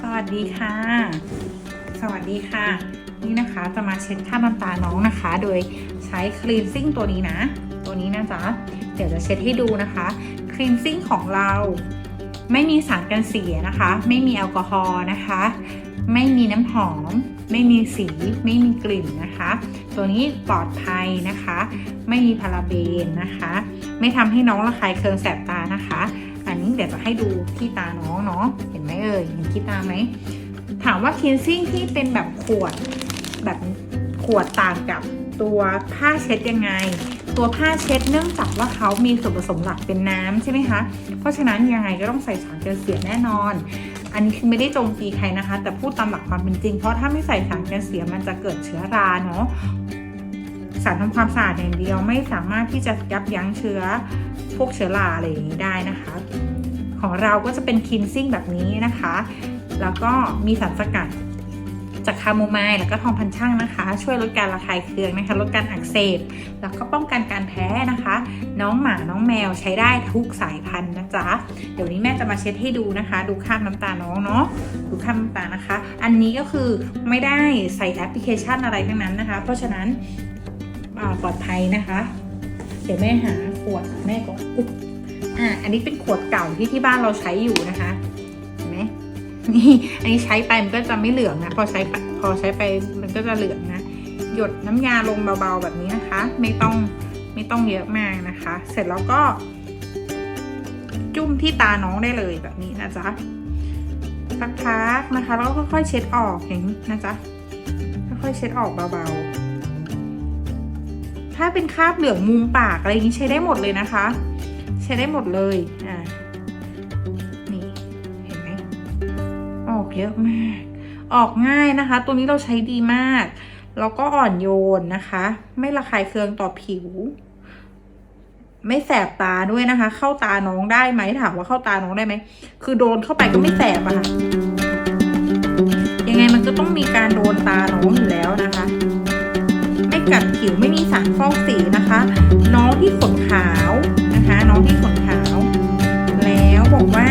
สวัสดีค่ะ สวัสดีค่ะ นี่นะคะจะมาเช็ดค่าน้ำตาน้องนะคะ โดยใช้คลีนซิ่งตัวนี้นะ ตัวนี้นะจ๊ะ เดี๋ยวจะเช็ดให้ดูนะคะคลีนซิ่งของเราไม่มีสารกันเสียนะคะ ไม่มีแอลกอฮอล์นะคะ ไม่มีน้ำหอม ไม่มีสี ไม่มีกลิ่นนะคะ ตัวนี้ปลอดภัยนะคะ ไม่มีพาราเบนนะคะ ไม่ทำให้น้องระคายเคืองแสบตานะคะ อันนี้เดี๋ยวจะให้ดูที่ตาน้องเนาะเห็นไหมเอ่ยเห็นที่ตาไหมถามว่าคินซิ่งที่เป็นแบบขวดแบบขวดต่างกับตัวผ้าเช็ดยังไง ตัวผ้าเช็ดเนื่องจากว่าเขามีส่วนผสมหลักเป็นน้ำใช่ไหมคะ เพราะฉะนั้นยังไงก็ต้องใส่สารกันเสียแน่นอน อันนี้คือไม่ได้โจมตีใครนะคะ แต่พูดตามหลักความเป็นจริง เพราะถ้าไม่ใส่สารกันเสียมันจะเกิดเชื้อราเนาะ สารทำความสะอาดอย่างเดียวไม่สามารถที่จะยับยั้งเชื้อพวกเชื้อราอะไรอย่างนี้ได้นะคะ ของเราก็จะเป็นคินซิ่งแบบนี้นะคะ แล้วก็มีสารสกัดจากคาโมไมล์แล้วก็ทองพันช่างนะคะ ช่วยลดการระคายเคืองนะคะ ลดการอักเสบ แล้วก็ป้องกันการแพ้นะคะ น้องหมาน้องแมวใช้ได้ทุกสายพันธุ์นะจ๊ะ เดี๋ยวนี้แม่จะมาเช็ดให้ดูนะคะ ดูค่ามน้ำตาน้องเนาะดูค่ามน้ำตานะคะ อันนี้ก็คือไม่ได้ใส่แอปพลิเคชันอะไรทั้งนั้นนะคะ เพราะฉะนั้น ปลอดภัยนะคะ เดี๋ยวแม่หาขวดแม่ก่อนอุ๊ยอ่าอันนี้เป็นขวดเก่าที่ที่บ้านเราใช้อยู่นะคะเห็นไหมนี่อันนี้ใช้ไปมันก็จะไม่เหลืองนะพอใช้พอใช้ไปมันก็จะเหลืองนะหยดน้ำยาลงเบาๆแบบนี้นะคะ ไม่ต้องไม่ต้องเยอะมากนะคะ เสร็จแล้วก็ จุ่มที่ตาน้องได้เลยแบบนี้นะจ๊ะพักนะคะแล้วก็ค่อยๆเช็ดออกอย่างนี้นะจ๊ะค่อยๆเช็ดออกเบาๆ ถ้าเป็นคราบเหลืองมุมปากอะไรอย่างนี้ใช้ได้หมดเลยนะคะ ใช้ได้หมดเลยอ่านี่เห็นไหมออกเยอะมาก ออกง่ายนะคะ ตัวนี้เราใช้ดีมาก แล้วก็อ่อนโยนนะคะ ไม่ระคายเคืองต่อผิว ไม่แสบตาด้วยนะคะ เข้าตาน้องได้ไหมถามว่าเข้าตาน้องได้ไหมคือโดนเข้าไปก็ไม่แสบอะค่ะยังไงมันก็ต้องมีการโดนตาน้องอยู่แล้วนะคะ กัดผิวไม่มีสารฟอกสีนะคะ น้องที่ขนขาวนะคะ น้องที่ขนขาว แล้วบอกว่า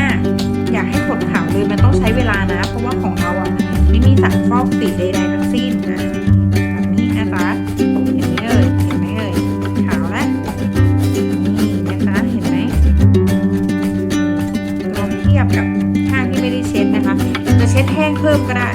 อยากให้ขนขาวเลยมันต้องใช้เวลานะ เพราะว่าของเราอะไม่มีสารฟอกสีใดๆทั้งสิ้นนะแบบนี้นะจ๊ะเห็นไหมเอ่ยเห็นไหมเอ่ยขาวแล้วนี่นะคะเห็นไหมลองเทียบกับข้างที่ไม่ได้เช็ดนะคะ จะเช็ดแห้งเพิ่มก็ได้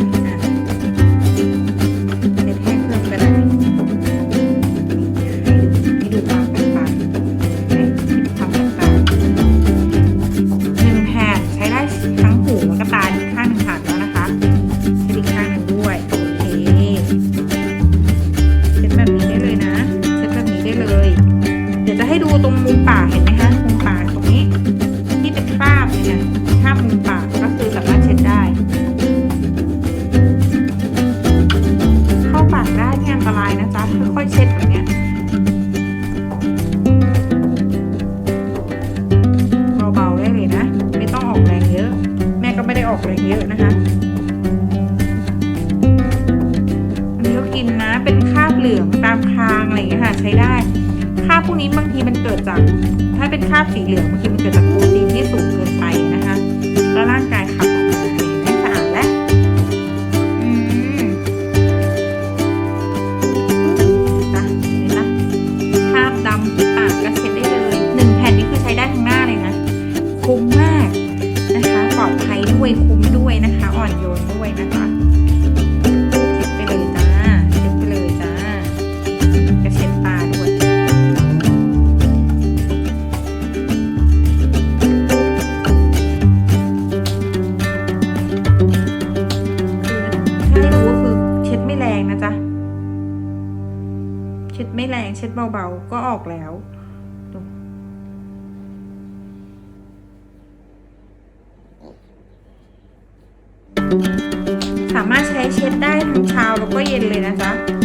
ราบเนี่ยนะครามุมปากก็คือสามารถเช็ดได้ เข้าปากได้เนี่อันตรายนะจ๊ะค่อยๆเช็ดแบบนี้เบาๆได้เลยนะ ไม่ต้องออกแรงเยอะ แม่ก็ไม่ได้ออกแรงเยอะนะคะอันนี้ก็กินนะเป็นคราบเหลืองตามคางอะไรอย่างเงี้ยค่ะใช้ได้คราบพวกนี้บางทีมันเกิดจาก ถ้าเป็นคราบสีเหลืองบางทีมันเกิดจากโปรตีนที่สูงเกิน รงเช็ดเบาๆ ก็ออกแล้วสามารถใช้เช็ดได้ทั้งเช้าแล้วก็เย็นเลยนะจ๊ะ